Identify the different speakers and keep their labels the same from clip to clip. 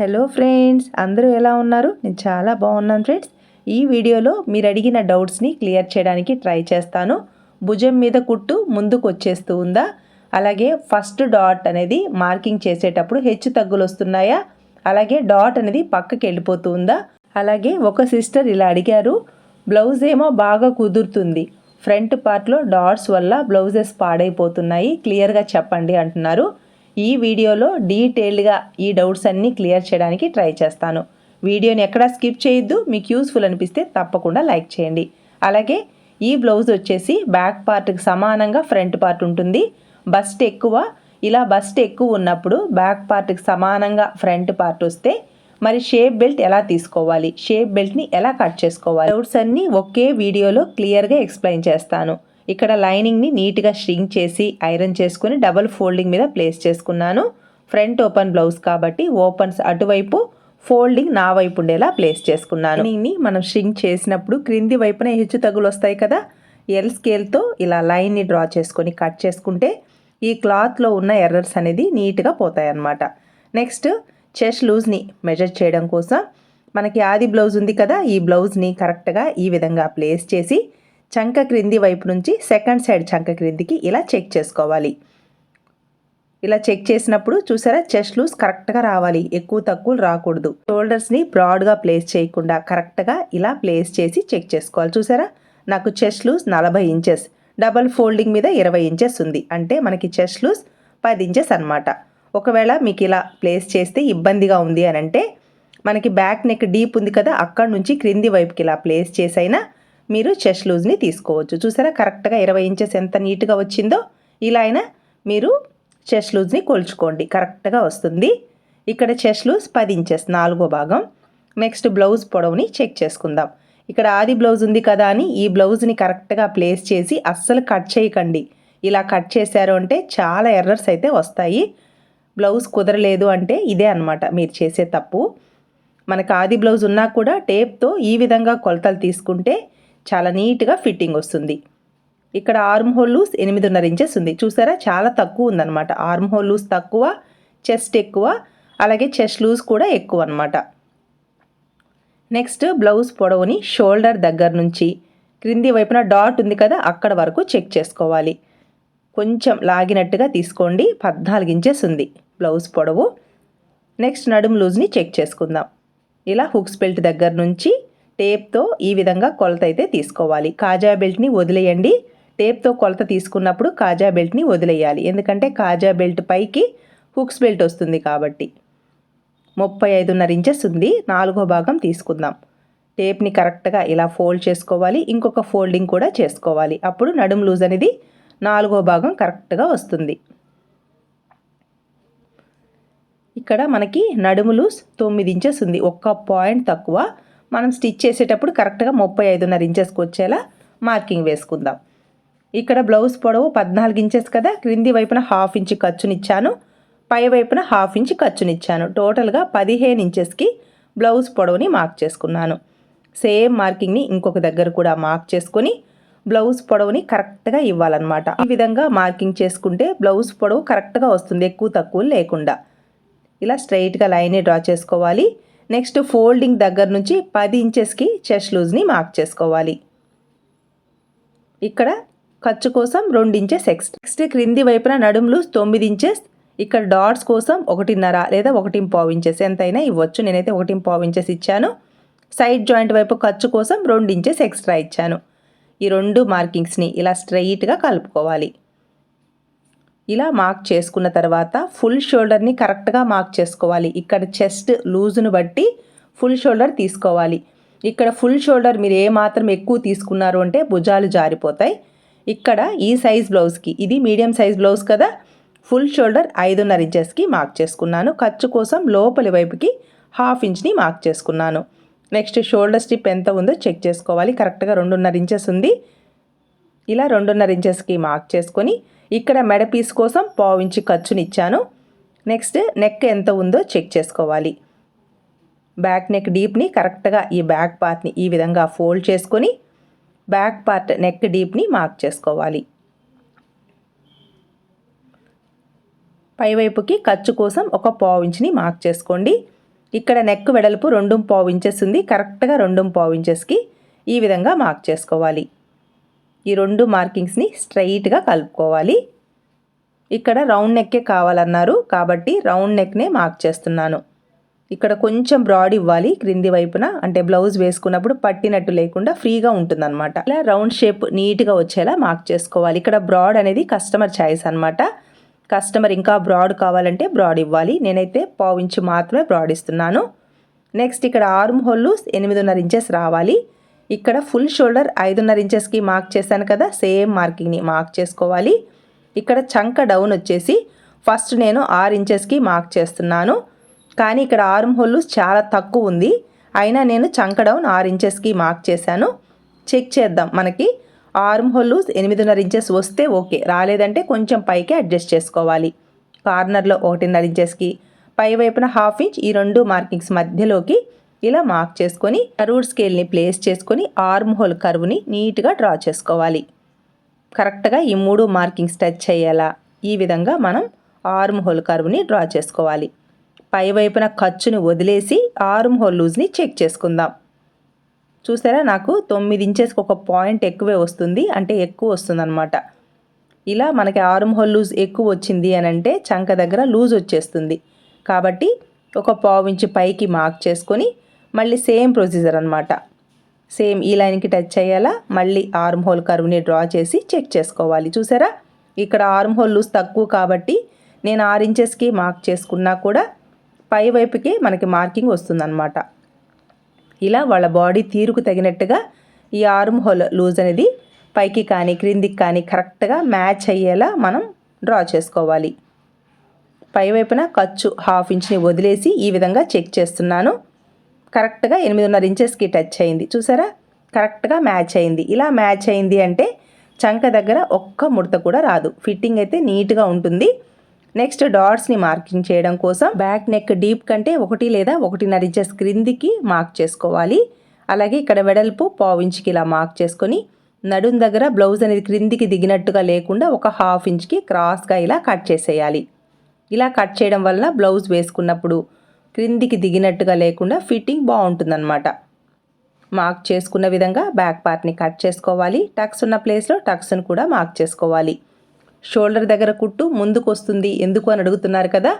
Speaker 1: Hello friends అందరూ ఎలా ఉన్నారు? నేను చాలా బాగున్నాను ఫ్రెండ్స్ ఈ వీడియోలో మీరు అడిగిన డౌట్స్ని క్లియర్ చేయడానికి ట్రై చేస్తాను. భుజం మీద కుట్టు ముందుకు వచ్చేస్తూ ఉందా? అలాగే ఫస్ట్ డాట్ అనేది మార్కింగ్ చేసేటప్పుడు హెచ్చు తగ్గులు వస్తున్నాయా? అలాగే డాట్ అనేది పక్కకి వెళ్ళిపోతూ ఉందా? అలాగే ఒక సిస్టర్ ఇలా అడిగారు బ్లౌజ్ ఏమో బాగా కుదురుతుంది. ఫ్రంట్ పార్ట్లో డాట్స్ వల్ల బ్లౌజెస్ పాడైపోతున్నాయి. క్లియర్గా చెప్పండి అంటున్నారు. ఈ వీడియోలో డీటెయిల్డ్గా ఈ డౌట్స్ అన్నీ క్లియర్ చేయడానికి ట్రై చేస్తాను. వీడియోని ఎక్కడా స్కిప్ చేయొద్దు మీకు యూస్ఫుల్ అనిపిస్తే తప్పకుండా లైక్ చేయండి. అలాగే ఈ బ్లౌజ్ వచ్చేసి బ్యాక్ పార్ట్కి సమానంగా ఫ్రంట్ పార్ట్ ఉంటుంది. బస్ట్ ఎక్కువ ఇలా బస్ట్ ఎక్కువ ఉన్నప్పుడు బ్యాక్ పార్ట్కి సమానంగా ఫ్రంట్ పార్ట్ వస్తే మరి షేప్ బెల్ట్ ఎలా తీసుకోవాలి షేప్ బెల్ట్ని ఎలా కట్ చేసుకోవాలి డౌట్స్ అన్నీ ఒకే వీడియోలో క్లియర్గా ఎక్స్ప్లెయిన్ చేస్తాను. ఇక్కడ లైనింగ్ని నీట్గా స్ట్రింగ్ చేసి ఐరన్ చేసుకుని డబల్ ఫోల్డింగ్ మీద ప్లేస్ చేసుకున్నాను. ఫ్రంట్ ఓపెన్ బ్లౌజ్ కాబట్టి ఓపెన్స్ అటువైపు ఫోల్డింగ్ నా వైపు ఉండేలా ప్లేస్ చేసుకున్నాను. దీన్ని మనం స్ట్రింగ్ చేసినప్పుడు క్రింది వైపున హెచ్చు తగులు వస్తాయి కదా? ఎల్ స్కేల్తో ఇలా లైన్ని డ్రా చేసుకొని కట్ చేసుకుంటే ఈ క్లాత్లో ఉన్న ఎర్రర్స్ అనేది నీట్గా పోతాయి అన్నమాట నెక్స్ట్ చెస్ట్ లూజ్ని మెజర్ చేయడం కోసం మనకి ఆది బ్లౌజ్ ఉంది కదా? ఈ బ్లౌజ్ని కరెక్ట్గా ఈ విధంగా ప్లేస్ చేసి చంక క్రింది వైపు నుంచి సెకండ్ సైడ్ చంక క్రిందికి ఇలా చెక్ చేసుకోవాలి. ఇలా చెక్ చేసినప్పుడు చూసారా చెస్ట్ లూజ్ కరెక్ట్గా రావాలి. ఎక్కువ తక్కువలు రాకూడదు. షోల్డర్స్ని బ్రాడ్గా ప్లేస్ చేయకుండా కరెక్ట్గా ఇలా ప్లేస్ చేసి చెక్ చేసుకోవాలి. చూసారా నాకు చెస్ట్ లూజ్ నలభై ఇంచెస్ డబల్ ఫోల్డింగ్ మీద ఇరవై ఇంచెస్ ఉంది. అంటే మనకి చెస్ట్ లూజ్ పది ఇంచెస్ అనమాట ఒకవేళ మీకు ఇలా ప్లేస్ చేస్తే ఇబ్బందిగా ఉంది అని అంటే మనకి బ్యాక్ నెక్ డీప్ ఉంది కదా అక్కడ నుంచి క్రింది వైపుకి ఇలా ప్లేస్ చేసైనా మీరు చెస్ట్ లూజ్ని తీసుకోవచ్చు. చూసారా? కరెక్ట్గా ఇరవై ఇంచెస్ ఎంత నీట్గా వచ్చిందో ఇలా అయినా మీరు చెస్ట్ లూజ్ని కొలుచుకోండి. కరెక్ట్గా వస్తుంది. ఇక్కడ చెస్ట్ లూజ్ పది ఇంచెస్ నాలుగో భాగం. నెక్స్ట్ బ్లౌజ్ పొడవుని చెక్ చేసుకుందాం. ఇక్కడ ఆది బ్లౌజ్ ఉంది కదా అని ఈ బ్లౌజ్ని కరెక్ట్గా ప్లేస్ చేసి అస్సలు కట్ చేయకండి. ఇలా కట్ చేశారు అంటే చాలా ఎర్రర్స్ అయితే వస్తాయి. బ్లౌజ్ కుదరలేదు అంటే ఇదే అనమాట మీరు చేసే తప్పు. మనకు ఆది బ్లౌజ్ ఉన్నా కూడా టేప్తో ఈ విధంగా కొలతలు తీసుకుంటే చాలా నీట్గా ఫిట్టింగ్ వస్తుంది. ఇక్కడ ఆర్మ్ హోల్ లూస్ ఎనిమిదిన్నర ఇంచెస్ ఉంది. చూసారా? చాలా తక్కువ ఉందన్నమాట. ఆర్మ్ హోల్ లూస్ తక్కువ చెస్ట్ ఎక్కువ అలాగే చెస్ట్ లూజ్ కూడా ఎక్కువ అనమాట నెక్స్ట్ బ్లౌజ్ పొడవుని షోల్డర్ దగ్గర నుంచి క్రింది వైపున డాట్ ఉంది కదా అక్కడ వరకు చెక్ చేసుకోవాలి. కొంచెం లాగినట్టుగా తీసుకోండి. పద్నాలుగు ఇంచెస్ ఉంది బ్లౌజ్ పొడవు. నెక్స్ట్ నడుము లూజ్ని చెక్ చేసుకుందాం. ఇలా హుక్స్ బెల్ట్ దగ్గర నుంచి టేప్తో ఈ విధంగా కొలత అయితే తీసుకోవాలి. కాజా బెల్ట్ని వదిలేయండి. టేప్తో కొలత తీసుకున్నప్పుడు కాజా బెల్ట్ని వదిలేయాలి. ఎందుకంటే కాజా బెల్ట్ పైకి హుక్స్ బెల్ట్ వస్తుంది కాబట్టి. ముప్పై ఐదున్నర ఇంచెస్ ఉంది. నాలుగో భాగం తీసుకుందాం. టేప్ని కరెక్ట్గా ఇలా ఫోల్డ్ చేసుకోవాలి. ఇంకొక ఫోల్డింగ్ కూడా చేసుకోవాలి. అప్పుడు నడుము లూజ్ అనేది నాలుగో భాగం కరెక్ట్గా వస్తుంది. ఇక్కడ మనకి నడుము లూజ్ తొమ్మిది ఇంచెస్ ఉంది. ఒక్క పాయింట్ తక్కువ. మనం స్టిచ్ చేసేటప్పుడు కరెక్ట్గా ముప్పై ఐదున్నర ఇంచెస్కి వచ్చేలా మార్కింగ్ వేసుకుందాం. ఇక్కడ బ్లౌజ్ పొడవు పద్నాలుగు ఇంచెస్ కదా క్రింది వైపున హాఫ్ ఇంచ్ ఖర్చునిచ్చాను పై వైపున హాఫ్ ఇంచ్ ఖర్చునిచ్చాను. టోటల్గా పదిహేను ఇంచెస్కి బ్లౌజ్ పొడవుని మార్క్ చేసుకున్నాను. సేమ్ మార్కింగ్ని ఇంకొక దగ్గర కూడా మార్క్ చేసుకొని బ్లౌజ్ పొడవుని కరెక్ట్గా ఇవ్వాలన్నమాట. ఈ విధంగా మార్కింగ్ చేసుకుంటే బ్లౌజ్ పొడవు కరెక్ట్గా వస్తుంది ఎక్కువ తక్కువ లేకుండా. ఇలా స్ట్రైట్గా లైన్ని డ్రా చేసుకోవాలి. నెక్స్ట్ ఫోల్డింగ్ దగ్గర నుంచి పది ఇంచెస్కి చెస్ట్ లూజ్ని మార్క్ చేసుకోవాలి. ఇక్కడ ఖర్చు కోసం రెండు ఇంచెస్ ఎక్స్ట్రా నెక్స్ట్ క్రింది వైపున నడుము లూజ్ తొమ్మిది ఇంచెస్ ఇక్కడ డాట్స్ కోసం ఒకటిన్నర లేదా ఒకటి పావు ఇంచెస్ ఎంతైనా ఇవ్వచ్చు. నేనైతే ఒకటి పావు ఇంచెస్ ఇచ్చాను. సైడ్ జాయింట్ వైపు ఖర్చు కోసం రెండు ఇంచెస్ ఎక్స్ట్రా ఇచ్చాను. ఈ రెండు మార్కింగ్స్ని ఇలా స్ట్రైట్గా కలుపుకోవాలి. ఇలా మార్క్ చేసుకున్న తర్వాత ఫుల్ షోల్డర్ని కరెక్ట్గా మార్క్ చేసుకోవాలి. ఇక్కడ చెస్ట్ లూజును బట్టి ఫుల్ షోల్డర్ తీసుకోవాలి. ఇక్కడ ఫుల్ షోల్డర్ మీరు ఏ మాత్రం ఎక్కువ తీసుకున్నారు అంటే భుజాలు జారిపోతాయి. ఇక్కడ ఈ సైజ్ బ్లౌజ్కి ఇది మీడియం సైజ్ బ్లౌజ్ కదా ఫుల్ షోల్డర్ ఐదున్నర ఇంచెస్కి మార్క్ చేసుకున్నాను. ఖర్చు కోసం లోపలి వైపుకి హాఫ్ ఇంచ్ని మార్క్ చేసుకున్నాను. నెక్స్ట్ షోల్డర్ స్టిప్ ఎంత ఉందో చెక్ చేసుకోవాలి. కరెక్ట్గా రెండున్నర ఇంచెస్ ఉంది. ఇలా రెండున్నర ఇంచెస్కి మార్క్ చేసుకొని ఇక్కడ మెడ పీస్ కోసం పావు ఖర్చునిచ్చాను నెక్స్ట్ నెక్ ఎంత ఉందో చెక్ చేసుకోవాలి. బ్యాక్ నెక్ డీప్ని కరెక్ట్గా ఈ బ్యాక్ పార్ట్ని ఈ విధంగా ఫోల్డ్ చేసుకొని బ్యాక్ పార్ట్ నెక్ డీప్ని మార్క్ చేసుకోవాలి. పైవైపుకి ఖర్చు కోసం ఒక పావు ఇంచుని మార్క్ చేసుకోండి. ఇక్కడ నెక్ వెడల్పు రెండు పావు ఇంచెస్ ఉంది. కరెక్ట్గా రెండు పావు ఇంచెస్కి ఈ విధంగా మార్క్ చేసుకోవాలి. ఈ రెండు మార్కింగ్స్ని స్ట్రైట్గా కలుపుకోవాలి. ఇక్కడ రౌండ్ నెక్కే కావాలన్నారు కాబట్టి రౌండ్ నెక్నే మార్క్ చేస్తున్నాను. ఇక్కడ కొంచెం బ్రాడ్ ఇవ్వాలి క్రింది వైపున అంటే బ్లౌజ్ వేసుకున్నప్పుడు పట్టినట్టు లేకుండా ఫ్రీగా ఉంటుందన్నమాట. ఇలా రౌండ్ షేప్ నీట్గా వచ్చేలా మార్క్ చేసుకోవాలి. ఇక్కడ బ్రాడ్ అనేది కస్టమర్ ఛాయిస్ అనమాట కస్టమర్ ఇంకా బ్రాడ్ కావాలంటే బ్రాడ్ ఇవ్వాలి. నేనైతే పావు ఇంచు మాత్రమే బ్రాడ్ ఇస్తున్నాను. నెక్స్ట్ ఇక్కడ ఆర్మ్ హోల్లు ఎనిమిదిన్నర ఇంచెస్ రావాలి. ఇక్కడ ఫుల్ షోల్డర్ ఐదున్నర ఇంచెస్కి మార్క్ చేశాను కదా సేమ్ మార్కింగ్ని మార్క్ చేసుకోవాలి. ఇక్కడ చంక డౌన్ వచ్చేసి ఫస్ట్ నేను ఆరు ఇంచెస్కి మార్క్ చేస్తున్నాను. కానీ ఇక్కడ ఆర్మ్ హోల్ చాలా తక్కువ ఉంది. అయినా నేను చంక డౌన్ ఆరు ఇంచెస్కి మార్క్ చేశాను. చెక్ చేద్దాం మనకి. ఆర్మ్ హోల్ ఎనిమిదిన్నర ఇంచెస్ వస్తే ఓకే. రాలేదంటే కొంచెం పైకి అడ్జస్ట్ చేసుకోవాలి. కార్నర్లో ఒకటిన్నర ఇంచెస్కి. పై వైపున హాఫ్ ఇంచ్ ఈ రెండు మార్కింగ్స్ మధ్యలోకి. ఇలా మార్క్ చేసుకొని కరూడ్ స్కేల్ని ప్లేస్ చేసుకొని ఆర్మ్ హోల్ కర్వ్ని నీట్గా డ్రా చేసుకోవాలి. కరెక్ట్గా ఈ మూడు మార్కింగ్స్ టచ్ అయ్యేలా ఈ విధంగా మనం ఆర్మ్ హోల్ కర్వ్ని డ్రా చేసుకోవాలి. పై వైపున ఖర్చుని వదిలేసి ఆర్మ్ హోల్ లూజ్ని చెక్ చేసుకుందాం. చూసారా? నాకు తొమ్మిది ఇంచెస్కి ఒక పాయింట్ ఎక్కువే వస్తుంది అంటే ఎక్కువ వస్తుంది అనమాట ఇలా మనకి ఆర్మ్ హోల్ లూజ్ ఎక్కువ వచ్చింది అని అంటే చంక దగ్గర లూజ్ వచ్చేస్తుంది. కాబట్టి ఒక పావు ఇంచు పైకి మార్క్ చేసుకొని మళ్ళీ సేమ్ ప్రొసీజర్ అనమాట సేమ్ ఈ లైన్కి టచ్ అయ్యేలా మళ్ళీ ఆర్మ్ హోల్ కర్వ్ని డ్రా చేసి చెక్ చేసుకోవాలి. చూసారా? ఇక్కడ ఆర్మ్ హోల్ లూజ్ తక్కువ కాబట్టి నేను ఆరు ఇంచెస్కి మార్క్ చేసుకున్నా కూడా పై వైపుకి మనకి మార్కింగ్ వస్తుందన్నమాట. ఇలా వాళ్ళ బాడీ తీరుకు తగినట్టుగా ఈ ఆర్మ్ హోల్ లూజ్ అనేది పైకి కానీ క్రిందికి కానీ కరెక్ట్గా మ్యాచ్ అయ్యేలా మనం డ్రా చేసుకోవాలి. పై వైపున ఖర్చు హాఫ్ ఇంచ్ని వదిలేసి ఈ విధంగా చెక్ చేస్తున్నాను. కరెక్ట్గా ఎనిమిదిన్నర ఇంచెస్కి టచ్ అయింది. చూసారా? కరెక్ట్గా మ్యాచ్ అయింది. ఇలా మ్యాచ్ అయింది అంటే చంక దగ్గర ఒక్క ముడత కూడా రాదు. ఫిట్టింగ్ అయితే నీట్గా ఉంటుంది. నెక్స్ట్ డాట్స్ని మార్కింగ్ చేయడం కోసం బ్యాక్ నెక్ డీప్ కంటే ఒకటి లేదా ఒకటిన్నర ఇంచెస్ క్రిందికి మార్క్ చేసుకోవాలి. అలాగే ఇక్కడ వెడల్పు పావు ఇంచుకి ఇలా మార్క్ చేసుకొని నడుం దగ్గర బ్లౌజ్ అనేది క్రిందికి దిగినట్టుగా లేకుండా ఒక హాఫ్ ఇంచ్కి క్రాస్గా ఇలా కట్ చేసేయాలి. ఇలా కట్ చేయడం వల్ల బ్లౌజ్ వేసుకున్నప్పుడు క్రిందికి దిగినట్టుగా లేకుండా ఫిట్టింగ్ బాగుంటుందన్నమాట. మార్క్ చేసుకున్న విధంగా బ్యాక్ పార్ట్ని కట్ చేసుకోవాలి. టక్స్ ఉన్న ప్లేస్లో టక్స్ను కూడా మార్క్ చేసుకోవాలి. షోల్డర్ దగ్గర కుట్టు ముందుకు వస్తుంది ఎందుకు అని అడుగుతున్నారు కదా.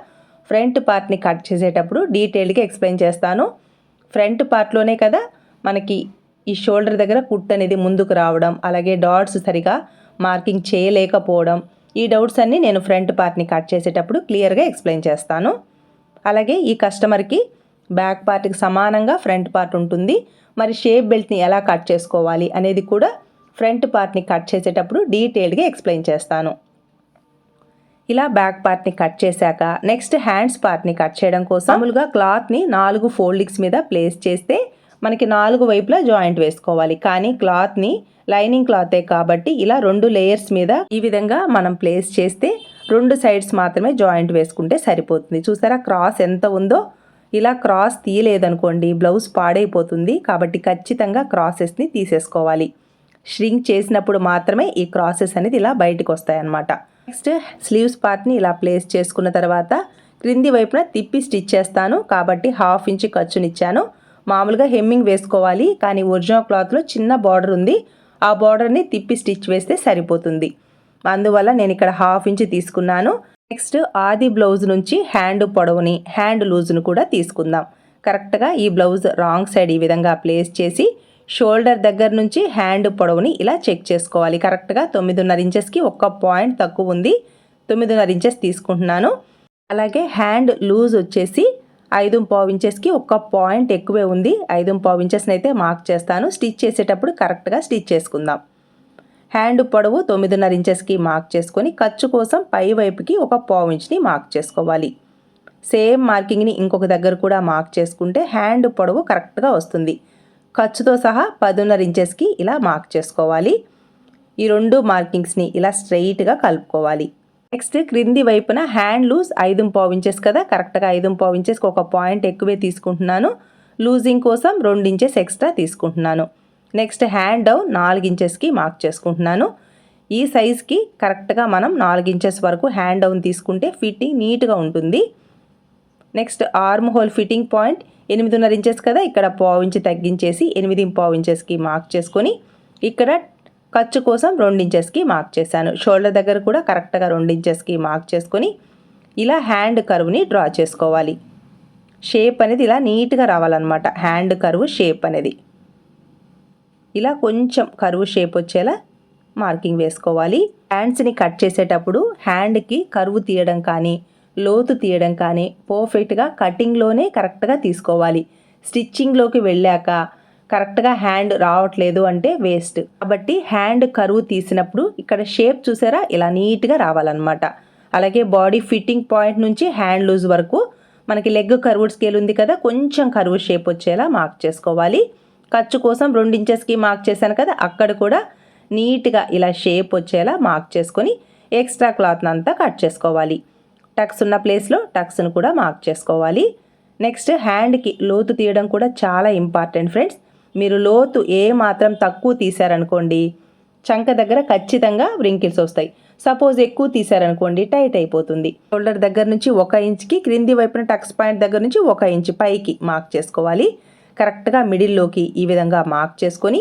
Speaker 1: ఫ్రంట్ పార్ట్ని కట్ చేసేటప్పుడు డీటెయిల్గా ఎక్స్ప్లెయిన్ చేస్తాను. ఫ్రంట్ పార్ట్లోనే కదా మనకి ఈ షోల్డర్ దగ్గర కుట్టు అనేది ముందుకు రావడం అలాగే డాట్స్ సరిగా మార్కింగ్ చేయలేకపోవడం. ఈ డౌట్స్ అన్నీ నేను ఫ్రంట్ పార్ట్ని కట్ చేసేటప్పుడు క్లియర్గా ఎక్స్ప్లెయిన్ చేస్తాను. అలాగే ఈ కస్టమర్కి బ్యాక్ పార్ట్కి సమానంగా ఫ్రంట్ పార్ట్ ఉంటుంది. మరి షేప్ బెల్ట్ని ఎలా కట్ చేసుకోవాలి అనేది కూడా ఫ్రంట్ పార్ట్ని కట్ చేసేటప్పుడు డీటెయిల్డ్గా ఎక్స్ప్లెయిన్ చేస్తాను. ఇలా బ్యాక్ పార్ట్ని కట్ చేశాక నెక్స్ట్ హ్యాండ్స్ పార్ట్ని కట్ చేయడం కోసం మామూలుగా క్లాత్ని నాలుగు ఫోల్డింగ్స్ మీద ప్లేస్ చేస్తే మనకి నాలుగు వైపులా జాయింట్ వేసుకోవాలి. కానీ క్లాత్ని లైనింగ్ క్లాతే కాబట్టి ఇలా రెండు లేయర్స్ మీద ఈ విధంగా మనం ప్లేస్ చేస్తే రెండు సైడ్స్ మాత్రమే జాయింట్ వేసుకుంటే సరిపోతుంది. చూసారా? క్రాస్ ఎంత ఉందో? ఇలా క్రాస్ తీయలేదనుకోండి బ్లౌజ్ పాడైపోతుంది కాబట్టి ఖచ్చితంగా క్రాసెస్ని తీసేసుకోవాలి. ష్రింక్ చేసినప్పుడు మాత్రమే ఈ క్రాసెస్ అనేది ఇలా బయటకు వస్తాయన్నమాట నెక్స్ట్ స్లీవ్స్ పార్ట్ని ఇలా ప్లేస్ చేసుకున్న తర్వాత క్రింది వైపున తిప్పి స్టిచ్ చేస్తాను. కాబట్టి హాఫ్ ఇంచ్ ఖర్చునిచ్చాను. మామూలుగా హెమ్మింగ్ వేసుకోవాలి కానీ ఒరిజినల్ క్లాత్లో చిన్న బార్డర్ ఉంది. ఆ బార్డర్ని తిప్పి స్టిచ్ వేస్తే సరిపోతుంది. అందువల్ల నేను ఇక్కడ హాఫ్ ఇంచ్ తీసుకున్నాను. నెక్స్ట్ ఆది బ్లౌజ్ నుంచి హ్యాండ్ పొడవుని హ్యాండ్ లూజ్ను కూడా తీసుకుందాం. కరెక్ట్గా ఈ బ్లౌజ్ రాంగ్ సైడ్ ఈ విధంగా ప్లేస్ చేసి షోల్డర్ దగ్గర నుంచి హ్యాండ్ పొడవుని ఇలా చెక్ చేసుకోవాలి. కరెక్ట్గా తొమ్మిదిన్నర ఇంచెస్కి ఒక్క పాయింట్ తక్కువ ఉంది. తొమ్మిదిన్నర ఇంచెస్ తీసుకుంటున్నాను. అలాగే హ్యాండ్ లూజ్ వచ్చేసి ఐదు పావు ఇంచెస్కి ఒక్క పాయింట్ ఎక్కువే ఉంది. ఐదు పావు ఇంచెస్ని అయితే మార్క్ చేస్తాను. స్టిచ్ చేసేటప్పుడు కరెక్ట్గా స్టిచ్ చేసుకుందాం. హ్యాండ్ పొడవు తొమ్మిదిన్నర ఇంచెస్కి మార్క్ చేసుకొని ఖర్చు కోసం పై వైపుకి ఒక పావు ఇంచ్ని మార్క్ చేసుకోవాలి. సేమ్ మార్కింగ్ని ఇంకొక దగ్గర కూడా మార్క్ చేసుకుంటే హ్యాండ్ పొడవు కరెక్ట్గా వస్తుంది. ఖర్చుతో సహా పదున్నర ఇంచెస్కి ఇలా మార్క్ చేసుకోవాలి. ఈ రెండు మార్కింగ్స్ని ఇలా స్ట్రెయిట్గా కలుపుకోవాలి. నెక్స్ట్ క్రింది వైపున హ్యాండ్ లూజ్ ఐదు పావు ఇంచెస్ కదా కరెక్ట్గా ఐదు పావు ఇంచెస్కి ఒక పాయింట్ ఎక్కువే తీసుకుంటున్నాను. లూజింగ్ కోసం రెండు ఇంచెస్ ఎక్స్ట్రా తీసుకుంటున్నాను. నెక్స్ట్ హ్యాండ్ డౌన్ నాలుగు ఇంచెస్కి మార్క్ చేసుకుంటున్నాను. ఈ సైజ్కి కరెక్ట్గా మనం నాలుగు ఇంచెస్ వరకు హ్యాండ్ డౌన్ తీసుకుంటే ఫిట్టింగ్ నీట్గా ఉంటుంది. Next arm hole fitting point ఎనిమిదిన్నర ఇంచెస్ కదా ఇక్కడ పావు ఇంచు తగ్గించేసి ఎనిమిది పావు ఇంచెస్కి మార్క్ చేసుకొని ఇక్కడ ఖర్చు కోసం రెండు ఇంచెస్కి మార్క్ చేశాను. షోల్డర్ దగ్గర కూడా కరెక్ట్గా రెండు ఇంచెస్కి మార్క్ చేసుకొని ఇలా హ్యాండ్ కరువుని డ్రా చేసుకోవాలి. షేప్ అనేది ఇలా నీట్గా రావాలన్నమాట. హ్యాండ్ కరువు షేప్ అనేది. ఇలా కొంచెం కరువు షేప్ వచ్చేలా మార్కింగ్ వేసుకోవాలి. హ్యాండ్స్ని కట్ చేసేటప్పుడు హ్యాండ్కి కరువు తీయడం కానీ లోతు తీయడం కానీ పర్ఫెక్ట్గా కటింగ్లోనే కరెక్ట్గా తీసుకోవాలి. స్టిచ్చింగ్లోకి వెళ్ళాక కరెక్ట్గా హ్యాండ్ రావట్లేదు అంటే వేస్ట్ కాబట్టి హ్యాండ్ కరువు తీసినప్పుడు ఇక్కడ షేప్ చూసారా? ఇలా నీట్గా రావాలన్నమాట. అలాగే బాడీ ఫిట్టింగ్ పాయింట్ నుంచి హ్యాండ్ లూజ్ వరకు మనకి లెగ్ కరువుడ్ స్కేల్ ఉంది కదా కొంచెం కరువు షేప్ వచ్చేలా మార్క్ చేసుకోవాలి. ఖర్చు కోసం రెండు ఇంచెస్కి మార్క్ చేశాను కదా అక్కడ కూడా నీట్గా ఇలా షేప్ వచ్చేలా మార్క్ చేసుకొని ఎక్స్ట్రా క్లాత్ని అంతా కట్ చేసుకోవాలి. టక్స్ ఉన్న ప్లేస్లో టక్స్ను కూడా మార్క్ చేసుకోవాలి. నెక్స్ట్ హ్యాండ్కి లోతు తీయడం కూడా చాలా ఇంపార్టెంట్ ఫ్రెండ్స్ మీరు లోతు ఏ మాత్రం తక్కువ తీశారనుకోండి చంక దగ్గర ఖచ్చితంగా వ్రింకిల్స్ వస్తాయి. సపోజ్ ఎక్కువ తీశారనుకోండి టైట్ అయిపోతుంది. షోల్డర్ దగ్గర నుంచి ఒక ఇంచ్కి క్రింది వైపున టక్స్ పాయింట్ దగ్గర నుంచి ఒక ఇంచ్ పైకి మార్క్ చేసుకోవాలి. కరెక్ట్గా మిడిల్లోకి ఈ విధంగా మార్క్ చేసుకొని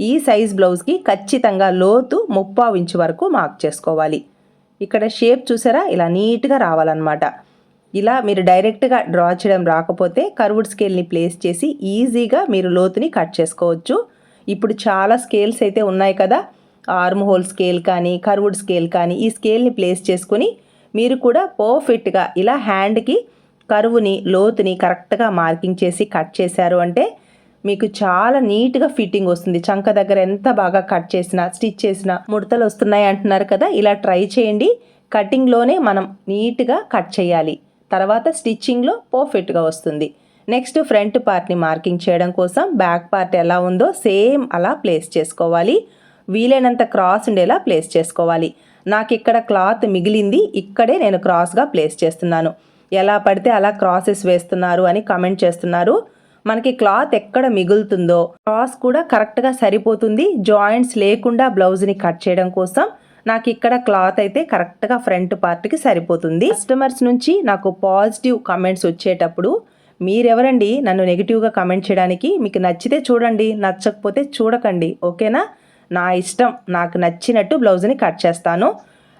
Speaker 1: ఈ సైజ్ బ్లౌజ్కి ఖచ్చితంగా లోతు ముప్పావు ఇంచు వరకు మార్క్ చేసుకోవాలి. ఇక్కడ షేప్ చూసారా? ఇలా నీట్గా రావాలన్నమాట. ఇలా మీరు డైరెక్ట్గా డ్రా చేయడం రాకపోతే కర్వుడ్ స్కేల్ని ప్లేస్ చేసి ఈజీగా మీరు లోతుని కట్ చేసుకోవచ్చు. ఇప్పుడు చాలా స్కేల్స్ అయితే ఉన్నాయి కదా. ఆర్మ్ హోల్ స్కేల్ కానీ కర్వుడ్ స్కేల్ కానీ ఈ స్కేల్ని ప్లేస్ చేసుకొని మీరు కూడా పర్ఫెక్ట్గా ఇలా హ్యాండ్కి కరువుని లోతుని కరెక్ట్గా మార్కింగ్ చేసి కట్ చేశారు. అంటే మీకు చాలా నీట్గా ఫిట్టింగ్ వస్తుంది. చంక దగ్గర ఎంత బాగా కట్ చేసినా స్టిచ్ చేసినా ముడతలు వస్తున్నాయి అంటున్నారు కదా ఇలా ట్రై చేయండి. కటింగ్లోనే మనం నీట్గా కట్ చేయాలి. తర్వాత స్టిచ్చింగ్లో పర్ఫెక్ట్గా వస్తుంది. నెక్స్ట్ ఫ్రంట్ పార్ట్ని మార్కింగ్ చేయడం కోసం బ్యాక్ పార్ట్ ఎలా ఉందో సేమ్ అలా ప్లేస్ చేసుకోవాలి. వీలైనంత క్రాస్ ఉండేలా ప్లేస్ చేసుకోవాలి. నాకు ఇక్కడ క్లాత్ మిగిలింది ఇక్కడే నేను క్రాస్గా ప్లేస్ చేస్తున్నాను. ఎలా పడితే అలా క్రాసెస్ వేస్తున్నారు అని కమెంట్ చేస్తున్నారు. మనకి క్లాత్ ఎక్కడ మిగులుతుందో క్రాస్ కూడా కరెక్ట్గా సరిపోతుంది. జాయింట్స్ లేకుండా బ్లౌజ్ని కట్ చేయడం కోసం నాకు ఇక్కడ క్లాత్ అయితే కరెక్ట్గా ఫ్రంట్ పార్ట్కి సరిపోతుంది. కస్టమర్స్ నుంచి నాకు పాజిటివ్ కమెంట్స్ వచ్చేటప్పుడు మీరెవరండి? నన్ను నెగిటివ్గా కమెంట్ చేయడానికి మీకు నచ్చితే చూడండి నచ్చకపోతే చూడకండి ఓకేనా? నా ఇష్టం నాకు నచ్చినట్టు బ్లౌజ్ని కట్ చేస్తాను.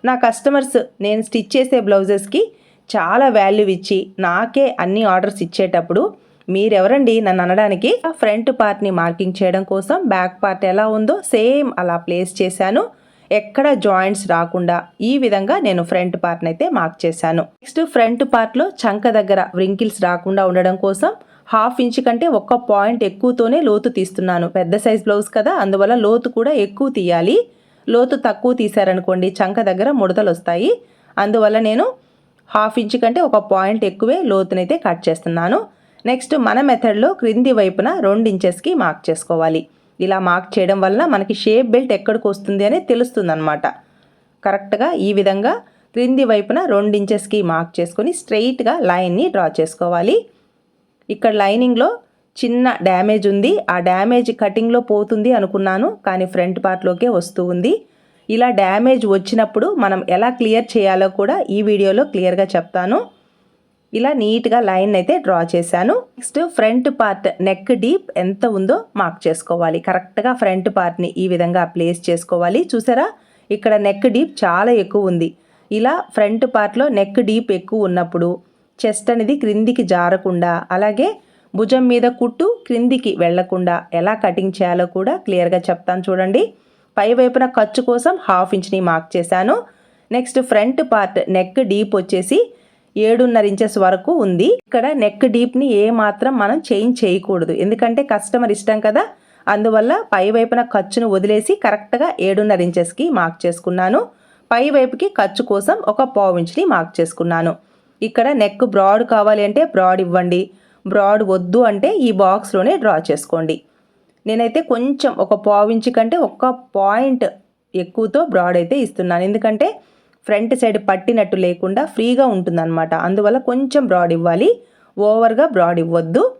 Speaker 1: నా కస్టమర్స్ నేను స్టిచ్ చేసే బ్లౌజెస్కి చాలా వాల్యూ ఇచ్చి నాకే అన్ని ఆర్డర్స్ ఇచ్చేటప్పుడు మీరెవరండి నన్ను అనడానికి? ఫ్రంట్ పార్ట్ని మార్కింగ్ చేయడం కోసం బ్యాక్ పార్ట్ ఎలా ఉందో సేమ్ అలా ప్లేస్ చేశాను. ఎక్కడ జాయింట్స్ రాకుండా ఈ విధంగా నేను ఫ్రంట్ పార్ట్ని అయితే మార్క్ చేశాను. నెక్స్ట్ ఫ్రంట్ పార్ట్లో చంక దగ్గర వ్రింకిల్స్ రాకుండా ఉండడం కోసం హాఫ్ ఇంచ్ కంటే ఒక్క పాయింట్ ఎక్కువతోనే లోతు తీస్తున్నాను. పెద్ద సైజ్ బ్లౌజ్ కదా అందువల్ల లోతు కూడా ఎక్కువ తీయాలి. లోతు తక్కువ తీశారనుకోండి చంక దగ్గర ముడతలు వస్తాయి. అందువల్ల నేను హాఫ్ ఇంచ్ కంటే ఒక పాయింట్ ఎక్కువే లోతునైతే కట్ చేస్తున్నాను. నెక్స్ట్ మన మెథడ్లో క్రింది వైపున రెండు ఇంచెస్కి మార్క్ చేసుకోవాలి. ఇలా మార్క్ చేయడం వల్ల మనకి షేప్ బెల్ట్ ఎక్కడికి వస్తుంది అనేది తెలుస్తుంది అనమాట కరెక్ట్గా ఈ విధంగా క్రింది వైపున రెండు ఇంచెస్కి మార్క్ చేసుకొని స్ట్రెయిట్గా లైన్ని డ్రా చేసుకోవాలి. ఇక్కడ లైనింగ్లో చిన్న డ్యామేజ్ ఉంది. ఆ డ్యామేజ్ కటింగ్లో పోతుంది అనుకున్నాను కానీ ఫ్రంట్ పార్ట్లోకే వస్తూ ఉంది. ఇలా డ్యామేజ్ వచ్చినప్పుడు మనం ఎలా క్లియర్ చేయాలో కూడా ఈ వీడియోలో క్లియర్గా చెప్తాను. ఇలా నీట్గా లైన్ అయితే డ్రా చేశాను. Next front part neck deep ఎంత ఉందో మార్క్ చేసుకోవాలి. కరెక్ట్గా ఫ్రంట్ పార్ట్ని ఈ విధంగా ప్లేస్ చేసుకోవాలి. చూసారా? ఇక్కడ నెక్ డీప్ చాలా ఎక్కువ ఉంది. ఇలా ఫ్రంట్ పార్ట్లో నెక్ డీప్ ఎక్కువ ఉన్నప్పుడు చెస్ట్ అనేది క్రిందికి జారకుండా అలాగే భుజం మీద కుట్టు క్రిందికి వెళ్ళకుండా ఎలా కటింగ్ చేయాలో కూడా క్లియర్గా చెప్తాను చూడండి. పై వైపున ఖర్చు కోసం హాఫ్ ఇంచ్ని మార్క్ చేశాను. Next front part neck deep వచ్చేసి ఏడున్నర ఇంచెస్ వరకు ఉంది. ఇక్కడ నెక్ డీప్ని ఏ మాత్రం మనం చేంజ్ చేయకూడదు. ఎందుకంటే కస్టమర్ ఇష్టం కదా. అందువల్ల పై వైపున ఖర్చును వదిలేసి కరెక్ట్గా ఏడున్నర ఇంచెస్కి మార్క్ చేసుకున్నాను. పై వైపుకి ఖర్చు కోసం ఒక పావు ఇంచ్ని మార్క్ చేసుకున్నాను. ఇక్కడ నెక్ బ్రాడ్ కావాలి అంటే బ్రాడ్ ఇవ్వండి. బ్రాడ్ వద్దు అంటే ఈ బాక్స్లోనే డ్రా చేసుకోండి. నేనైతే కొంచెం ఒక పావు ఇంచు కంటే ఒక పాయింట్ ఎక్కువతో బ్రాడ్ అయితే ఇస్తున్నాను. ఎందుకంటే ఫ్రంట్ సైడ్ పట్టినట్టు లేకుండా ఫ్రీగా ఉంటుందన్నమాట. అందువల్ల కొంచెం బ్రాడ్ ఇవ్వాలి. ఓవర్గా బ్రాడ్ ఇవ్వద్దు.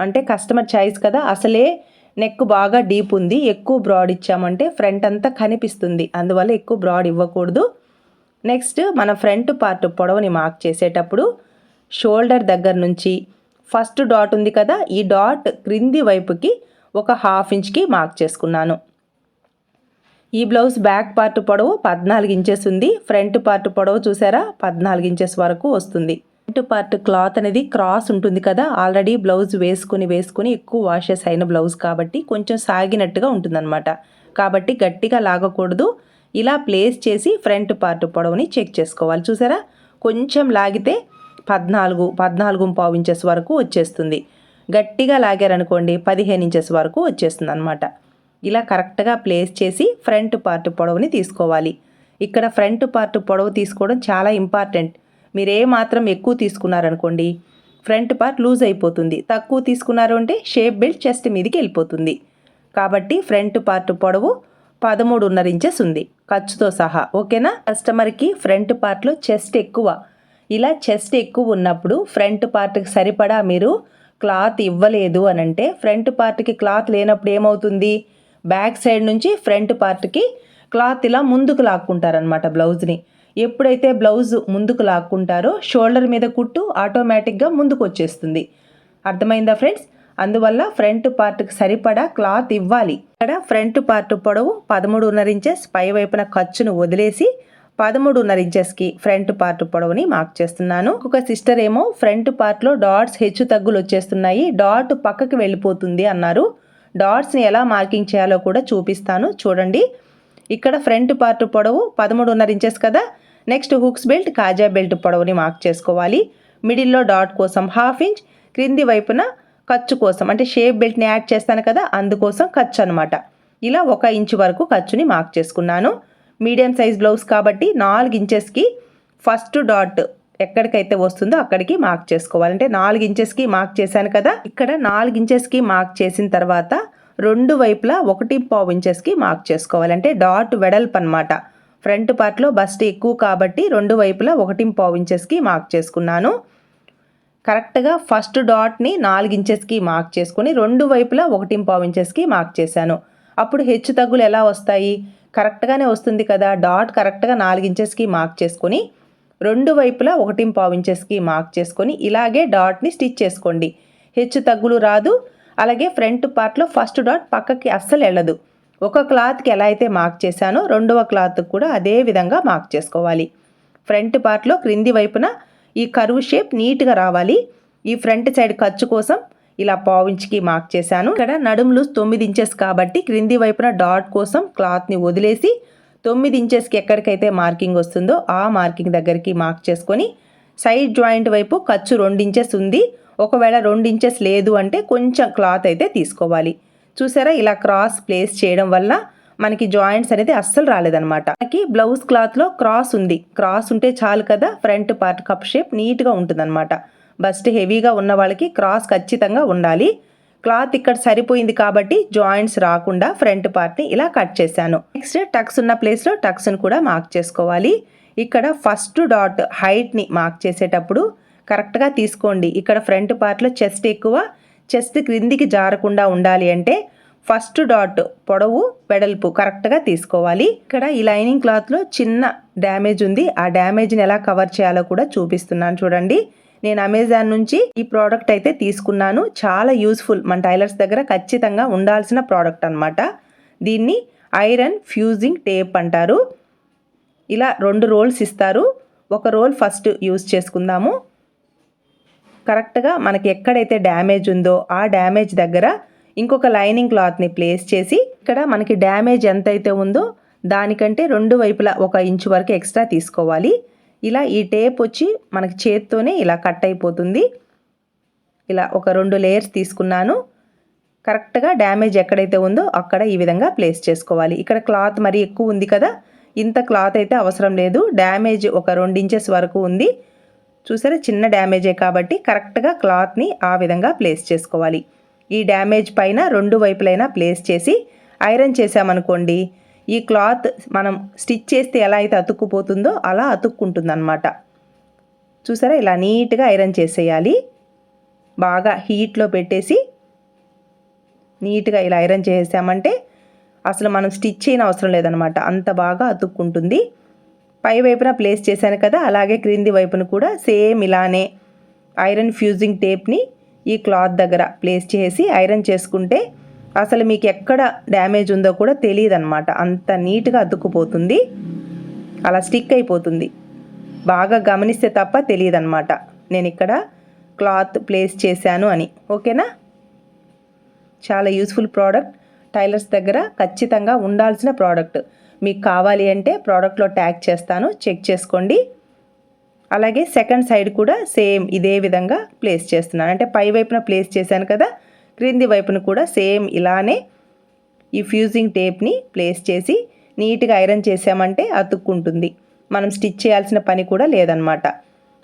Speaker 1: అంటే కస్టమర్ చాయిస్ కదా. అసలే నెక్ బాగా డీప్ ఉంది. ఎక్కువ బ్రాడ్ ఇచ్చామంటే ఫ్రంట్ అంతా కనిపిస్తుంది. అందువల్ల ఎక్కువ బ్రాడ్ ఇవ్వకూడదు. నెక్స్ట్ మన ఫ్రంట్ పార్ట్ పొడవుని మార్క్ చేసేటప్పుడు షోల్డర్ దగ్గర నుంచి ఫస్ట్ డాట్ ఉంది కదా. ఈ డాట్ క్రింది వైపుకి ఒక హాఫ్ ఇంచ్కి మార్క్ చేసుకున్నాను. ఈ బ్లౌజ్ బ్యాక్ పార్ట్ పొడవు పద్నాలుగు ఇంచెస్ ఉంది. ఫ్రంట్ పార్ట్ పొడవు చూసారా? పద్నాలుగు ఇంచెస్ వరకు వస్తుంది. ఫ్రంట్ పార్ట్ క్లాత్ అనేది క్రాస్ ఉంటుంది కదా? ఆల్రెడీ బ్లౌజ్ వేసుకుని వేసుకుని ఎక్కువ వాషెస్ అయిన బ్లౌజ్ కాబట్టి కొంచెం సాగినట్టుగా ఉంటుందన్నమాట. కాబట్టి గట్టిగా లాగకూడదు. ఇలా ప్లేస్ చేసి ఫ్రంట్ పార్ట్ పొడవుని చెక్ చేసుకోవాలి. చూసారా? కొంచెం లాగితే పద్నాలుగు పద్నాలుగు పావు ఇంచెస్ వరకు వచ్చేస్తుంది. గట్టిగా లాగారనుకోండి పదిహేను ఇంచెస్ వరకు వచ్చేస్తుంది అనమాట ఇలా కరెక్ట్గా ప్లేస్ చేసి ఫ్రంట్ పార్ట్ పొడవుని తీసుకోవాలి. ఇక్కడ ఫ్రంట్ పార్ట్ పొడవు తీసుకోవడం చాలా ఇంపార్టెంట్ మీరు ఏ మాత్రం ఎక్కువ తీసుకున్నారనుకోండి ఫ్రంట్ పార్ట్ లూజ్ అయిపోతుంది. తక్కువ తీసుకున్నారు అంటే షేప్ బెల్ట్ చెస్ట్ మీదకి వెళ్ళిపోతుంది. కాబట్టి ఫ్రంట్ పార్ట్ పొడవు పదమూడున్నర ఇంచెస్ ఉంది. ఖర్చుతో సహా ఓకేనా? కస్టమర్కి ఫ్రంట్ పార్ట్లో చెస్ట్ ఎక్కువ. ఇలా చెస్ట్ ఎక్కువ ఉన్నప్పుడు ఫ్రంట్ పార్ట్కి సరిపడా మీరు క్లాత్ ఇవ్వలేదు అని అంటే ఫ్రంట్ పార్ట్కి క్లాత్ లేనప్పుడు ఏమవుతుంది? బ్యాక్ సైడ్ నుంచి ఫ్రంట్ పార్ట్కి క్లాత్ ఇలా ముందుకు లాక్కుంటారనమాట బ్లౌజ్ని. ఎప్పుడైతే బ్లౌజ్ ముందుకు లాక్కుంటారో షోల్డర్ మీద కుట్టు ఆటోమేటిక్గా ముందుకు వచ్చేస్తుంది అర్థమైందా ఫ్రెండ్స్? అందువల్ల ఫ్రంట్ పార్ట్కి సరిపడా క్లాత్ ఇవ్వాలి. ఇక్కడ ఫ్రంట్ పార్ట్ పొడవు పదమూడున్నర ఇంచెస్ పై వైపున ఖర్చును వదిలేసి పదమూడున్నర ఇంచెస్కి ఫ్రంట్ పార్ట్ పొడవుని మార్క్ చేస్తున్నాను. ఒక సిస్టర్ ఏమో ఫ్రంట్ పార్ట్లో డాట్స్ హెచ్చు తగ్గులు వచ్చేస్తున్నాయి. డాట్ పక్కకి వెళ్ళిపోతుంది అన్నారు. డాట్స్ని ఎలా మార్కింగ్ చేయాలో కూడా చూపిస్తాను. చూడండి. ఇక్కడ ఫ్రంట్ పార్ట్ పొడవు పదమూడున్నర ఇంచెస్ కదా. నెక్స్ట్ హుక్స్ బెల్ట్ కాజా బెల్ట్ పొడవుని మార్క్ చేసుకోవాలి. మిడిల్లో డాట్ కోసం హాఫ్ ఇంచ్ క్రింది వైపున ఖర్చు కోసం అంటే షేప్ బెల్ట్ని యాడ్ చేస్తాను కదా అందుకోసం ఖర్చు అనమాట ఇలా ఒక ఇంచు వరకు ఖర్చుని మార్క్ చేసుకున్నాను. మీడియం సైజ్ బ్లౌజ్ కాబట్టి నాలుగు ఇంచెస్కి ఫస్ట్ డాట్ ఎక్కడికైతే వస్తుందో అక్కడికి మార్క్ చేసుకోవాలి. అంటే నాలుగు ఇంచెస్కి మార్క్ చేశాను కదా ఇక్కడ నాలుగు ఇంచెస్కి మార్క్ చేసిన తర్వాత రెండు వైపులా ఒకటి పావు ఇంచెస్కి మార్క్ చేసుకోవాలి. అంటే డాట్ వెడల్పు అనమాట ఫ్రంట్ పార్ట్లో బస్ట్ ఎక్కువ కాబట్టి రెండు వైపులా ఒకటి పావు ఇంచెస్కి మార్క్ చేసుకున్నాను. కరెక్ట్గా ఫస్ట్ డాట్ని నాలుగు ఇంచెస్కి మార్క్ చేసుకుని రెండు వైపులా ఒకటి పావు ఇంచెస్కి మార్క్ చేశాను. అప్పుడు హెచ్చు తగ్గులు ఎలా వస్తాయి? కరెక్ట్గానే వస్తుంది కదా డాట్ కరెక్ట్గా నాలుగు ఇంచెస్కి మార్క్ చేసుకొని రెండు వైపులా ఒకటి పావు ఇంచెస్కి మార్క్ చేసుకొని ఇలాగే డాట్ని స్టిచ్ చేసుకోండి. హెచ్చు తగ్గులు రాదు అలాగే ఫ్రంట్ పార్ట్లో ఫస్ట్ డాట్ పక్కకి అస్సలు వెళ్ళదు. ఒక క్లాత్కి ఎలా అయితే మార్క్ చేశానో రెండవ క్లాత్ కూడా అదే విధంగా మార్క్ చేసుకోవాలి. ఫ్రంట్ పార్ట్లో క్రింది వైపున ఈ కరువు షేప్ నీట్గా రావాలి. ఈ ఫ్రంట్ సైడ్ ఖర్చు కోసం ఇలా పావించికి మార్క్ చేశాను. ఇక్కడ నడుములు తొమ్మిది ఇంచెస్ కాబట్టి క్రింది వైపున డాట్ కోసం క్లాత్ని వదిలేసి తొమ్మిది ఇంచెస్కి ఎక్కడికైతే మార్కింగ్ వస్తుందో ఆ మార్కింగ్ దగ్గరికి మార్క్ చేసుకొని సైడ్ జాయింట్ వైపు ఖర్చు రెండు ఇంచెస్ ఉంది. ఒకవేళ రెండు ఇంచెస్ లేదు అంటే కొంచెం క్లాత్ అయితే తీసుకోవాలి. చూసారా ఇలా క్రాస్ ప్లేస్ చేయడం వల్ల మనకి జాయింట్స్ అనేది అస్సలు రాలేదనమాట మనకి బ్లౌజ్ క్లాత్లో క్రాస్ ఉంది. క్రాస్ ఉంటే చాలు కదా ఫ్రంట్ పార్ట్ కప్ షేప్ నీట్గా ఉంటుందన్నమాట. బస్ట్ హెవీగా ఉన్న వాళ్ళకి క్రాస్ ఖచ్చితంగా ఉండాలి. క్లాత్ ఇక్కడ సరిపోయింది కాబట్టి జాయింట్స్ రాకుండా ఫ్రంట్ పార్ట్ని ఇలా కట్ చేశాను. నెక్స్ట్ టక్స్ ఉన్న ప్లేస్లో టక్స్ని కూడా మార్క్ చేసుకోవాలి. ఇక్కడ ఫస్ట్ డాట్ హైట్ని మార్క్ చేసేటప్పుడు కరెక్ట్గా తీసుకోండి. ఇక్కడ ఫ్రంట్ పార్ట్లో చెస్ట్ ఎక్కువ చెస్ట్ క్రిందికి జారకుండా ఉండాలి అంటే ఫస్ట్ డాట్ పొడవు వెడల్పు కరెక్ట్గా తీసుకోవాలి. ఇక్కడ ఈ లైనింగ్ క్లాత్లో చిన్న డ్యామేజ్ ఉంది. ఆ డ్యామేజ్ని ఎలా కవర్ చేయాలో కూడా చూపిస్తున్నాను చూడండి. నేను అమెజాన్ నుంచి ఈ ప్రోడక్ట్ అయితే తీసుకున్నాను. చాలా యూస్ఫుల్ మన టైలర్స్ దగ్గర ఖచ్చితంగా ఉండాల్సిన ప్రోడక్ట్ అనమాట దీన్ని ఐరన్ ఫ్యూజింగ్ టేప్ అంటారు. ఇలా రెండు రోల్స్ ఇస్తారు. ఒక రోల్ ఫస్ట్ యూజ్ చేసుకుందాము. కరెక్ట్గా మనకి ఎక్కడైతే డ్యామేజ్ ఉందో ఆ డ్యామేజ్ దగ్గర ఇంకొక లైనింగ్ క్లాత్ని ప్లేస్ చేసి ఇక్కడ మనకి డ్యామేజ్ ఎంతైతే ఉందో దానికంటే రెండు వైపులా ఒక ఇంచు వరకు ఎక్స్ట్రా తీసుకోవాలి. ఇలా ఈ టేప్ వచ్చి మనకి చేత్తోనే ఇలా కట్ అయిపోతుంది. ఇలా ఒక రెండు లేయర్స్ తీసుకున్నాను. కరెక్ట్గా డ్యామేజ్ ఎక్కడైతే ఉందో అక్కడ ఈ విధంగా ప్లేస్ చేసుకోవాలి. ఇక్కడ క్లాత్ మరి ఎక్కువ ఉంది కదా ఇంత క్లాత్ అయితే అవసరం లేదు. డ్యామేజ్ ఒక రెండు ఇంచెస్ వరకు ఉంది. చూసారా చిన్న డ్యామేజే కాబట్టి కరెక్ట్గా క్లాత్ని ఆ విధంగా ప్లేస్ చేసుకోవాలి. ఈ డ్యామేజ్ పైన రెండు వైపులైనా ప్లేస్ చేసి ఐరన్ చేసామనుకోండి ఈ క్లాత్ మనం స్టిచ్ చేస్తే ఎలా అయితే అతుక్కుపోతుందో అలా అతుక్కుంటుందన్నమాట. చూసారా? ఇలా నీట్గా ఐరన్ చేసేయాలి. బాగా హీట్లో పెట్టేసి నీట్గా ఇలా ఐరన్ చేసామంటే అసలు మనం స్టిచ్ చేయని అవసరం లేదనమాట అంత బాగా అతుక్కుంటుంది. పై వైపున ప్లేస్ చేశాను కదా అలాగే క్రింది వైపున కూడా సేమ్ ఇలానే ఐరన్ ఫ్యూజింగ్ టేప్ని ఈ క్లాత్ దగ్గర ప్లేస్ చేసి ఐరన్ చేసుకుంటే అసలు మీకు ఎక్కడ డ్యామేజ్ ఉందో కూడా తెలియదు అనమాట అంత నీట్గా అతుక్కుపోతుంది. అలా స్టిక్ అయిపోతుంది. బాగా గమనిస్తే తప్ప తెలియదు అనమాట నేను ఇక్కడ క్లాత్ ప్లేస్ చేశాను అని. ఓకేనా? చాలా యూస్ఫుల్ ప్రోడక్ట్. టైలర్స్ దగ్గర ఖచ్చితంగా ఉండాల్సిన ప్రోడక్ట్. మీకు కావాలి అంటే ప్రోడక్ట్లో ట్యాగ్ చేస్తాను. చెక్ చేసుకోండి. అలాగే సెకండ్ సైడ్ కూడా సేమ్ ఇదే విధంగా ప్లేస్ చేస్తున్నాను. అంటే పై వైపున ప్లేస్ చేశాను కదా క్రింది వైపున కూడా సేమ్ ఇలానే ఈ ఫ్యూజింగ్ టేప్ని ప్లేస్ చేసి నీట్గా ఐరన్ చేసామంటే అతుక్కుంటుంది. మనం స్టిచ్ చేయాల్సిన పని కూడా లేదనమాట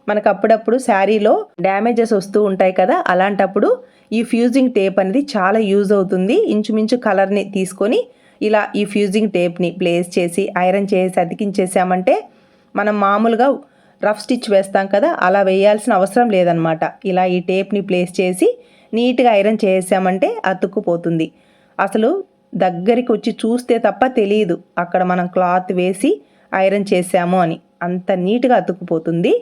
Speaker 1: మనకు అప్పుడప్పుడు శారీలో డ్యామేజెస్ వస్తూ ఉంటాయి కదా అలాంటప్పుడు ఈ ఫ్యూజింగ్ టేప్ అనేది చాలా యూజ్ అవుతుంది. ఇంచుమించు కలర్ని తీసుకొని ఇలా ఈ ఫ్యూజింగ్ టేప్ని ప్లేస్ చేసి ఐరన్ చేసి అతికించేసామంటే మనం మామూలుగా రఫ్ స్టిచ్ వేస్తాం కదా అలా వేయాల్సిన అవసరం లేదనమాట ఇలా ఈ టేప్ని ప్లేస్ చేసి నీట్గా ఐరన్ చేసామంటే అతుక్కుపోతుంది. అసలు దగ్గరికి వచ్చి చూస్తే తప్ప తెలియదు అక్కడ మనం క్లాత్ వేసి ఐరన్ చేసాము అని. అంత నీట్గా అతుక్కుపోతుంది.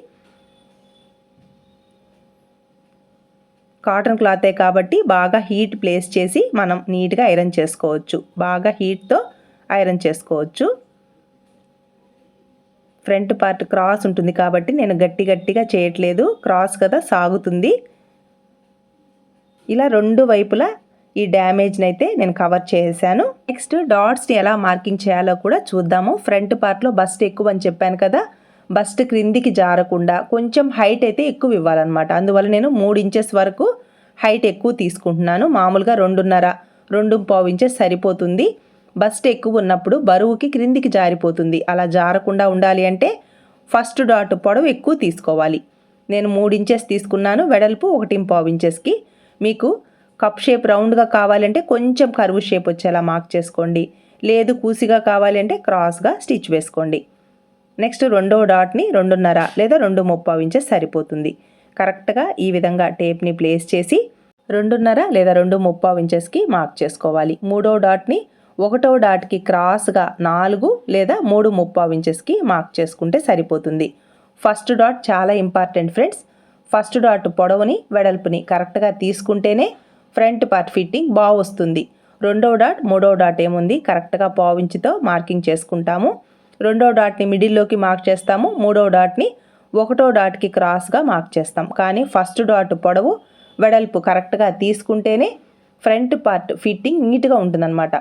Speaker 1: కాటన్ క్లాతే కాబట్టి బాగా హీట్ ప్లేస్ చేసి మనం నీట్గా ఐరన్ చేసుకోవచ్చు. బాగా హీట్తో ఐరన్ చేసుకోవచ్చు. ఫ్రంట్ పార్ట్ క్రాస్ ఉంటుంది కాబట్టి నేను గట్టి గట్టిగా చేయట్లేదు. క్రాస్ కదా సాగుతుంది. ఇలా రెండు వైపులా ఈ డ్యామేజ్ని అయితే నేను కవర్ చేశాను. నెక్స్ట్ డాట్స్ని ఎలా మార్కింగ్ చేయాలో కూడా చూద్దాము. ఫ్రంట్ పార్ట్లో బస్ట్ ఎక్కువ అని చెప్పాను కదా బస్ట్ క్రిందికి జారకుండా కొంచెం హైట్ అయితే ఎక్కువ ఇవ్వాలన్నమాట. అందువల్ల నేను మూడు ఇంచెస్ వరకు హైట్ ఎక్కువ తీసుకుంటున్నాను. మామూలుగా రెండున్నర రెండు పావు ఇంచెస్ సరిపోతుంది. బస్ట్ ఎక్కువ ఉన్నప్పుడు బరువుకి క్రిందికి జారిపోతుంది. అలా జారకుండా ఉండాలి అంటే ఫస్ట్ డాట్ పొడవు ఎక్కువ తీసుకోవాలి. నేను మూడు ఇంచెస్ తీసుకున్నాను వెడల్పు ఒకటి పావు ఇంచెస్కి. మీకు కప్ షేప్ రౌండ్గా కావాలంటే కొంచెం కరువు షేప్ వచ్చేలా మార్క్ చేసుకోండి. లేదు కూసిగా కావాలంటే క్రాస్గా స్టిచ్ వేసుకోండి. నెక్స్ట్ రెండో డాట్ని రెండున్నర లేదా రెండు ముప్పావు ఇంచెస్ సరిపోతుంది. కరెక్ట్గా ఈ విధంగా టేప్ని ప్లేస్ చేసి రెండున్నర లేదా రెండు ముప్పావు ఇంచెస్కి మార్క్ చేసుకోవాలి. మూడో డాట్ని ఒకటో డాట్కి క్రాస్గా నాలుగు లేదా మూడు ముప్పావు ఇంచెస్కి మార్క్ చేసుకుంటే సరిపోతుంది. ఫస్ట్ డాట్ చాలా ఇంపార్టెంట్ ఫ్రెండ్స్ ఫస్ట్ డాట్ పొడవుని వెడల్పుని కరెక్ట్గా తీసుకుంటేనే ఫ్రంట్ పార్ట్ ఫిట్టింగ్ బాగా వస్తుంది రెండో డాట్ మూడో డాట్ ఏముంది? కరెక్ట్గా పావించితో మార్కింగ్ చేసుకుంటాము. రెండో డాట్ని మిడిల్లోకి మార్క్ చేస్తాము. మూడో డాట్ని ఒకటో డాట్కి క్రాస్గా మార్క్ చేస్తాం. కానీ ఫస్ట్ డాట్ పొడవు వెడల్పు కరెక్ట్గా తీసుకుంటేనే ఫ్రంట్ పార్ట్ ఫిట్టింగ్ నీట్గా ఉంటుందన్నమాట.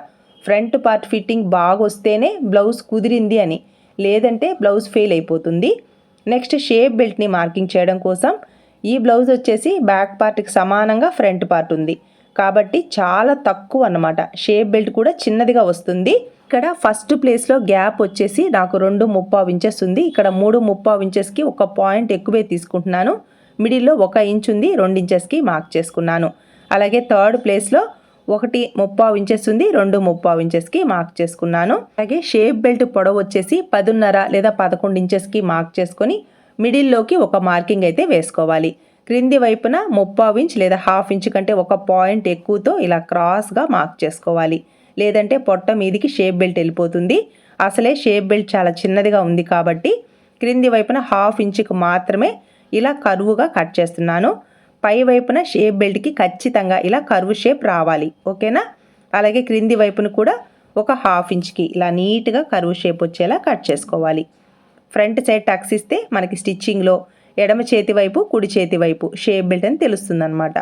Speaker 1: ఫ్రంట్ పార్ట్ ఫిట్టింగ్ బాగా వస్తేనే బ్లౌజ్ కుదిరింది అని. లేదంటే బ్లౌజ్ ఫెయిల్ అయిపోతుంది. నెక్స్ట్ షేప్ బెల్ట్ని మార్కింగ్ చేయడం కోసం ఈ బ్లౌజ్ వచ్చేసి బ్యాక్ పార్ట్కి సమానంగా ఫ్రంట్ పార్ట్ ఉంది. కాబట్టి చాలా తక్కువ అన్నమాట. షేప్ బెల్ట్ కూడా చిన్నదిగా వస్తుంది. ఇక్కడ ఫస్ట్ ప్లేస్లో గ్యాప్ వచ్చేసి నాకు రెండు ముప్పావు ఇంచెస్ ఉంది. ఇక్కడ మూడు ముప్పావు ఇంచెస్కి ఒక పాయింట్ ఎక్కువే తీసుకుంటున్నాను. మిడిల్లో ఒక ఇంచ్ ఉంది. రెండు ఇంచెస్కి మార్క్ చేసుకున్నాను. అలాగే థర్డ్ ప్లేస్లో ఒకటి ముప్పావు ఇంచెస్ ఉంది. రెండు ముప్పావు ఇంచెస్కి మార్క్ చేసుకున్నాను. అలాగే షేప్ బెల్ట్ పొడవు వచ్చేసి పదున్నర లేదా పదకొండు ఇంచెస్కి మార్క్ చేసుకొని మిడిల్లోకి ఒక మార్కింగ్ అయితే వేసుకోవాలి. క్రింది వైపున ముప్పావు ఇంచ్ లేదా హాఫ్ ఇంచ్ కంటే ఒక పాయింట్ ఎక్కువతో ఇలా క్రాస్గా మార్క్ చేసుకోవాలి. లేదంటే పొట్ట మీదికి షేప్ బెల్ట్ వెళ్ళిపోతుంది. అసలే షేప్ బెల్ట్ చాలా చిన్నదిగా ఉంది కాబట్టి క్రింది వైపున హాఫ్ ఇంచుకు మాత్రమే ఇలా కరువుగా కట్ చేస్తున్నాను. పై వైపున షేప్ బెల్ట్కి ఖచ్చితంగా ఇలా కరువు షేప్ రావాలి. ఓకేనా? అలాగే క్రింది వైపున కూడా ఒక హాఫ్ ఇంచ్కి ఇలా నీట్గా కరువు షేప్ వచ్చేలా కట్ చేసుకోవాలి. ఫ్రంట్ సైడ్ టక్స్ ఇస్తే మనకి స్టిచ్చింగ్లో ఎడమ చేతి వైపు కుడి చేతి వైపు షేప్ బెల్ట్ అని తెలుస్తుందన్నమాట.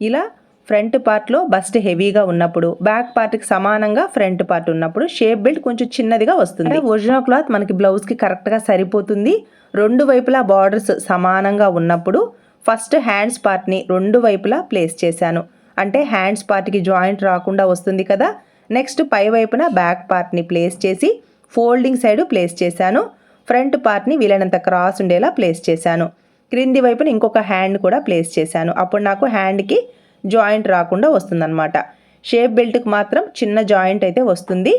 Speaker 1: ఇలా ఫ్రంట్ పార్ట్లో బస్ట్ హెవీగా ఉన్నప్పుడు బ్యాక్ పార్ట్కి సమానంగా ఫ్రంట్ పార్ట్ ఉన్నప్పుడు షేప్ బెల్ట్ కొంచెం చిన్నదిగా వస్తుంది. ఒరిజినల్ క్లాత్ మనకి బ్లౌజ్కి కరెక్ట్గా సరిపోతుంది. రెండు వైపులా బార్డర్స్ సమానంగా ఉన్నప్పుడు ఫస్ట్ హ్యాండ్స్ పార్ట్ని రెండు వైపులా ప్లేస్ చేశాను. అంటే హ్యాండ్స్ పార్ట్కి జాయింట్ రాకుండా వస్తుంది కదా. నెక్స్ట్ పై వైపున బ్యాక్ పార్ట్ని ప్లేస్ చేసి ఫోల్డింగ్ సైడ్ ప్లేస్ చేశాను. ఫ్రంట్ పార్ట్ని వీలైనంత క్రాస్ ఉండేలా ప్లేస్ చేశాను. క్రింది వైపున ఇంకొక హ్యాండ్ కూడా ప్లేస్ చేశాను. అప్పుడు నాకు హ్యాండ్కి జాయింట్ రాకుండా వస్తుందన్నమాట. షేప్ బెల్ట్కి మాత్రం చిన్న జాయింట్ అయితే వస్తుంది.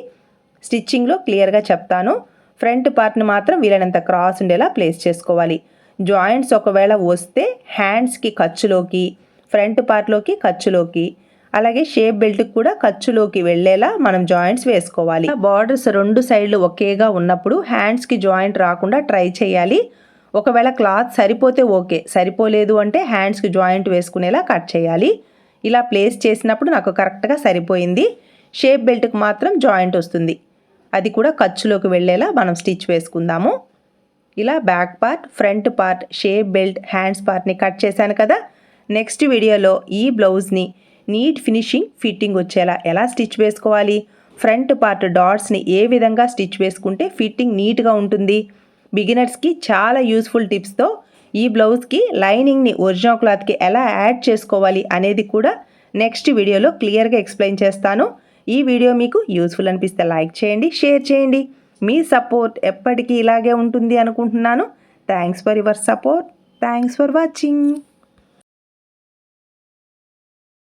Speaker 1: స్టిచ్చింగ్లో క్లియర్గా చెప్తాను. ఫ్రంట్ పార్ట్ని మాత్రం వీలైనంత క్రాస్ ఉండేలా ప్లేస్ చేసుకోవాలి. జాయింట్స్ ఒకవేళ వస్తే హ్యాండ్స్కి ఖర్చులోకి ఫ్రంట్ పార్ట్లోకి ఖర్చులోకి అలాగే షేప్ బెల్ట్ కూడా ఖర్చులోకి వెళ్ళేలా మనం జాయింట్స్ వేసుకోవాలి. బార్డర్స్ రెండు సైడ్లు ఒకేగా ఉన్నప్పుడు హ్యాండ్స్కి జాయింట్ రాకుండా ట్రై చేయాలి. ఒకవేళ క్లాత్ సరిపోతే ఓకే. సరిపోలేదు అంటే హ్యాండ్స్కి జాయింట్ వేసుకునేలా కట్ చేయాలి. ఇలా ప్లేస్ చేసినప్పుడు నాకు కరెక్ట్గా సరిపోయింది. షేప్ బెల్ట్కి మాత్రం జాయింట్ వస్తుంది. అది కూడా ఖర్చులోకి వెళ్ళేలా మనం స్టిచ్ వేసుకుందాము. ఇలా back part front part shape belt hands పార్ట్ని కట్ చేశాను కదా. నెక్స్ట్ వీడియోలో ఈ బ్లౌజ్ని నీట్ ఫినిషింగ్ ఫిట్టింగ్ వచ్చేలా ఎలా స్టిచ్ వేసుకోవాలి? ఫ్రంట్ పార్ట్ డాట్స్ని ఏ విధంగా స్టిచ్ వేసుకుంటే ఫిట్టింగ్ నీట్గా ఉంటుంది? బిగినర్స్కి చాలా యూస్ఫుల్ టిప్స్తో ఈ బ్లౌజ్కి లైనింగ్ని ఒరిజినల్ క్లాత్కి ఎలా యాడ్ చేసుకోవాలి అనేది కూడా నెక్స్ట్ వీడియోలో క్లియర్గా ఎక్స్ప్లెయిన్ చేస్తాను. ఈ వీడియో మీకు యూస్ఫుల్ అనిపిస్తే లైక్ చేయండి షేర్ చేయండి. మీ సపోర్ట్ ఎప్పటికీ ఇలాగే ఉంటుంది అనుకుంటున్నాను. Thanks for your support. Thanks for watching.